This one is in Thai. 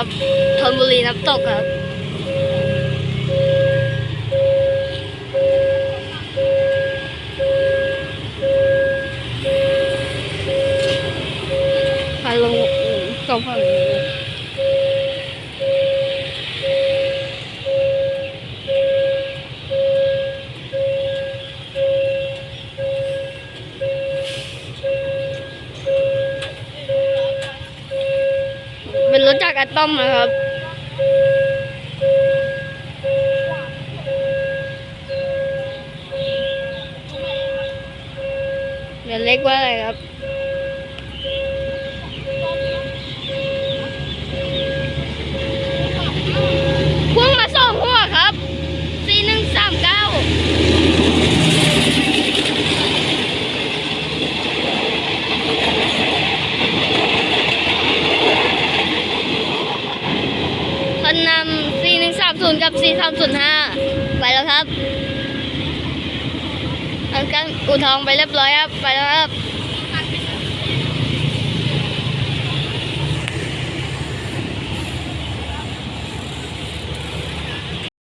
ครับธนบุรีน้ำตกครับพาลงสองฝั่งนี้ รถจักรอะตอมนะครับเดี๋ยวเล็กว่าอะไรครับ คันนำสี่หนึ่งสามศูนย์กับสี่สามศูนย์ห้าไปแล้วครับอันกันอูทองไปเรียบร้อยครับ ไปแล้วครับ